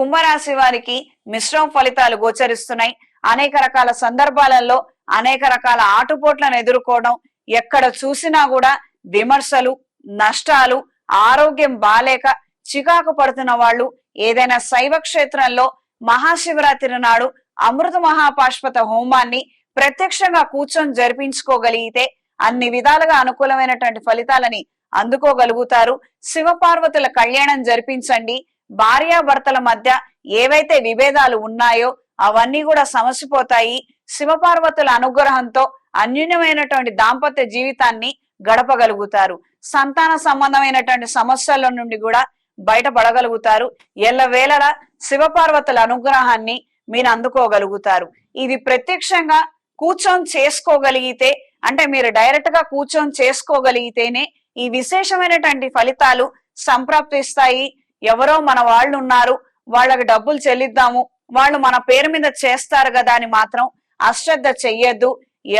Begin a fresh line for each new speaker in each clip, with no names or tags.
కుంభరాశి వారికి మిశ్రమ ఫలితాలు గోచరిస్తున్నాయి. అనేక రకాల సందర్భాలలో అనేక రకాల ఆటుపోట్లను ఎదుర్కోవడం ఎక్కడ చూసినా కూడా విమర్శలు నష్టాలు ఆరోగ్యం బాలేక చికాకు పడుతున్న వాళ్ళు ఏదైనా శైవ క్షేత్రంలో మహాశివరాత్రి నాడు అమృత మహాపాష్పత హోమాన్ని ప్రత్యక్షంగా కూర్చొని జరిపించుకోగలిగితే అన్ని విధాలుగా అనుకూలమైనటువంటి ఫలితాలని అందుకోగలుగుతారు. శివపార్వతుల కళ్యాణం జరిపించండి. భార్యాభర్తల మధ్య ఏవైతే విభేదాలు ఉన్నాయో అవన్నీ కూడా సమసిపోతాయి. శివపార్వతుల అనుగ్రహంతో అన్యూన్యమైనటువంటి దాంపత్య జీవితాన్ని గడపగలుగుతారు. సంతాన సంబంధమైనటువంటి సమస్యల నుండి కూడా బయటపడగలుగుతారు. ఎల్లవేళల శివపార్వతుల అనుగ్రహాన్ని మీరు అందుకోగలుగుతారు. ఇది ప్రత్యక్షంగా కూర్చొని చేసుకోగలిగితే అంటే మీరు డైరెక్ట్గా కూర్చొని చేసుకోగలిగితేనే ఈ విశేషమైనటువంటి ఫలితాలు సంప్రాప్తిస్తాయి. ఎవరో మన వాళ్ళు ఉన్నారు వాళ్ళకి డబ్బులు చెల్లిద్దాము వాళ్ళు మన పేరు మీద చేస్తారు కదా అని మాత్రం అశ్రద్ధ చెయ్యొద్దు.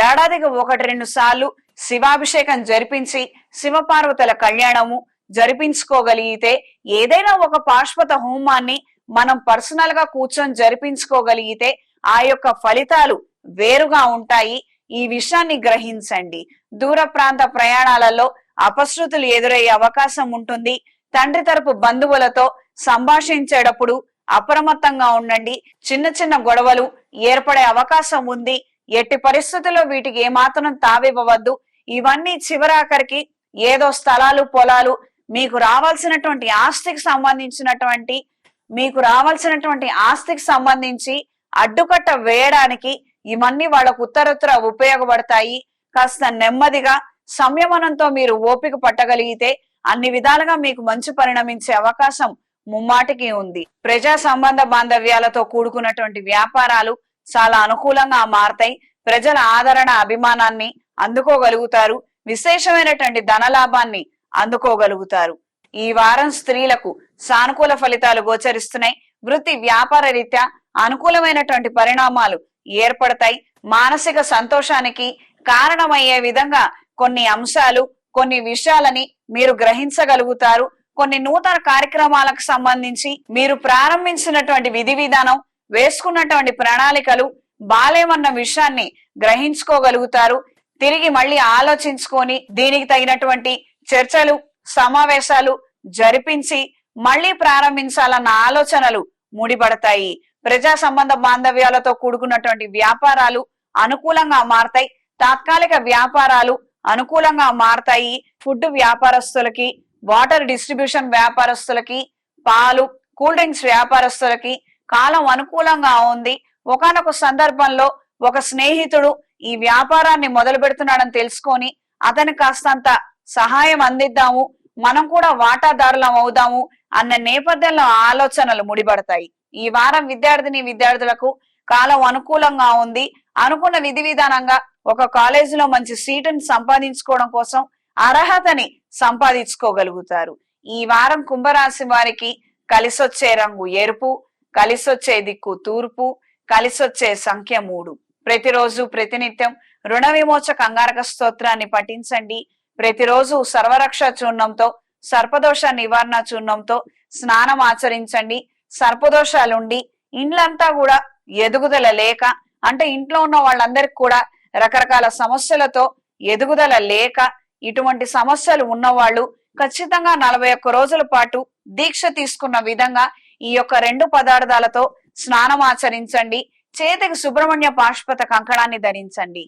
ఏడాదికి ఒకటి రెండు సార్లు శివాభిషేకం జరిపించి శివపార్వతుల కళ్యాణము జరిపించుకోగలిగితే ఏదైనా ఒక పాశ్వత హోమాన్ని మనం పర్సనల్గా కూర్చొని జరిపించుకోగలిగితే ఆ యొక్క ఫలితాలు వేరుగా ఉంటాయి. ఈ విషయాన్ని గ్రహించండి. దూర ప్రాంత ప్రయాణాలలో అపశృతులు ఎదురయ్యే అవకాశం ఉంటుంది. తండ్రి తరపు బంధువులతో సంభాషించేటప్పుడు అప్రమత్తంగా ఉండండి. చిన్న చిన్న గొడవలు ఏర్పడే అవకాశం ఉంది. ఎట్టి పరిస్థితుల్లో వీటికి ఏమాత్రం తావివ్వవద్దు. ఇవన్నీ చివరాఖరికి ఏదో స్థలాలు పొలాలు మీకు రావాల్సినటువంటి ఆస్తికి సంబంధించినటువంటి మీకు రావాల్సినటువంటి ఆస్తికి సంబంధించి అడ్డుకట్ట వేయడానికి ఇవన్నీ వాళ్ళకు ఉత్తరత్తర ఉపయోగపడతాయి. కాస్త నెమ్మదిగా సంయమనంతో మీరు ఓపిక పట్టగలిగితే అన్ని విధాలుగా మీకు మంచి పరిణమించే అవకాశం ముమ్మాటికి ఉంది. ప్రజా సంబంధ బాంధవ్యాలతో కూడుకున్నటువంటి వ్యాపారాలు చాలా అనుకూలంగా మారతాయి. ప్రజల ఆదరణ అభిమానాన్ని అందుకోగలుగుతారు. విశేషమైనటువంటి ధనలాభాన్ని అందుకోగలుగుతారు. ఈ వారం స్త్రీలకు సానుకూల ఫలితాలు గోచరిస్తున్నాయి. వృత్తి వ్యాపార రీత్యా అనుకూలమైనటువంటి పరిణామాలు ఏర్పడతాయి. మానసిక సంతోషానికి కారణమయ్యే విధంగా కొన్ని అంశాలు కొన్ని విషయాలని మీరు గ్రహించగలుగుతారు. కొన్ని నూతన కార్యక్రమాలకు సంబంధించి మీరు ప్రారంభించినటువంటి విధి విధానం వేసుకున్నటువంటి ప్రణాళికలు బాలేమన్న విషయాన్ని గ్రహించుకోగలుగుతారు. తిరిగి మళ్ళీ ఆలోచించుకొని దీనికి తగినటువంటి చర్చలు సమావేశాలు జరిపించి మళ్ళీ ప్రారంభించాలన్న ఆలోచనలు ముడిపడతాయి. ప్రజా సంబంధ బాంధవ్యాలతో కూడుకున్నటువంటి వ్యాపారాలు అనుకూలంగా మారతాయి. తాత్కాలిక వ్యాపారాలు అనుకూలంగా మారతాయి. ఫుడ్ వ్యాపారస్తులకి వాటర్ డిస్ట్రిబ్యూషన్ వ్యాపారస్తులకి పాలు కూల్ డ్రింక్స్ వ్యాపారస్తులకి కాలం అనుకూలంగా ఉంది. ఒకానొక సందర్భంలో ఒక స్నేహితుడు ఈ వ్యాపారాన్ని మొదలు పెడుతున్నాడని తెలుసుకొని అతని కాస్తంత సహాయం అందిద్దాము మనం కూడా వాటాదారులం అవుదాము అన్న నేపథ్యంలో ఆలోచనలు ముడిపడతాయి. ఈ వారం విద్యార్థిని విద్యార్థులకు కాలం అనుకూలంగా ఉంది. అనుకున్న విధి విధానంగా ఒక కాలేజీలో మంచి సీటును సంపాదించుకోవడం కోసం అర్హతని సంపాదించుకోగలుగుతారు. ఈ వారం కుంభరాశి వారికి కలిసొచ్చే రంగు ఎరుపు కలిసొచ్చే దిక్కు తూర్పు కలిసొచ్చే సంఖ్య మూడు. ప్రతిరోజు ప్రతినిత్యం రుణ విమోచ కంగారక స్తోత్రాన్ని పఠించండి. ప్రతిరోజు సర్వరక్ష చూర్ణంతో సర్పదోష నివారణ చూర్ణంతో స్నానం ఆచరించండి. సర్పదోషాలుండి ఇండ్లంతా కూడా ఎదుగుదల లేక అంటే ఇంట్లో ఉన్న వాళ్ళందరికి కూడా రకరకాల సమస్యలతో ఎదుగుదల లేక ఇటువంటి సమస్యలు ఉన్నవాళ్ళు ఖచ్చితంగా నలభై ఒక్క రోజుల పాటు దీక్ష తీసుకున్న విధంగా ఈ యొక్క రెండు పదార్థాలతో స్నానం ఆచరించండి. చేతికి సుబ్రహ్మణ్య పాష్పత కంకణాన్ని ధరించండి.